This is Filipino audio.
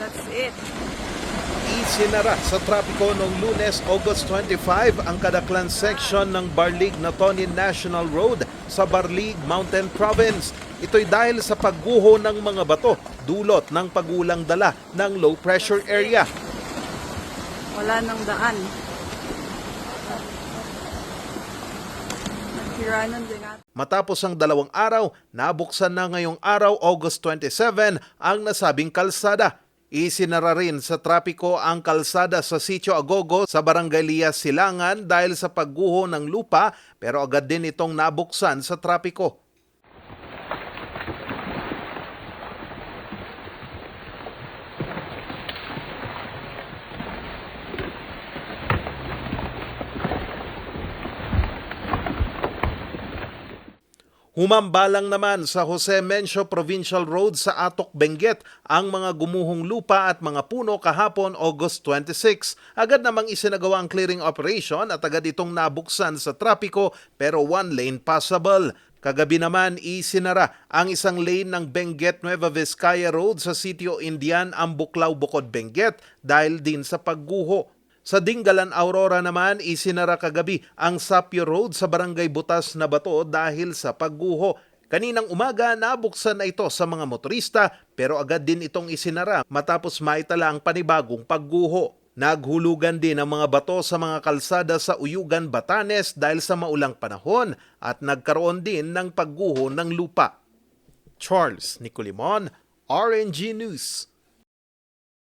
That's it. Isinara sa trapiko noong lunes, August 25 ang Kadaklan section ng Barlig Natonin National Road sa Barlig Mountain Province. Ito'y dahil sa pagguho ng mga bato dulot ng pagulang dala ng low pressure area. Wala nang daan. Matapos ang dalawang araw, nabuksan na ngayong araw, August 27, ang nasabing kalsada. Isinara rin sa trapiko ang kalsada sa Sitio Agogo sa Barangay Lias, Silangan dahil sa pagguho ng lupa pero agad din itong nabuksan sa trapiko. Humambalang naman sa Jose Mencio Provincial Road sa Atok, Benguet ang mga gumuhong lupa at mga puno kahapon August 26. Agad namang isinagawa ang clearing operation at agad itong nabuksan sa trapiko pero one lane passable. Kagabi naman isinara ang isang lane ng Benguet Nueva Vizcaya Road sa sitio Indian Ambuklaw Bukod Benguet dahil din sa pagguho. Sa Dingalan Aurora naman, isinara kagabi ang Sapio Road sa Barangay Butas na Bato dahil sa pagguho. Kaninang umaga, nabuksan na ito sa mga motorista pero agad din itong isinara matapos maitala ang panibagong pagguho. Naghulugan din ang mga bato sa mga kalsada sa Uyugan, Batanes dahil sa maulang panahon at nagkaroon din ng pagguho ng lupa. Charles Nicolimon, RNG News.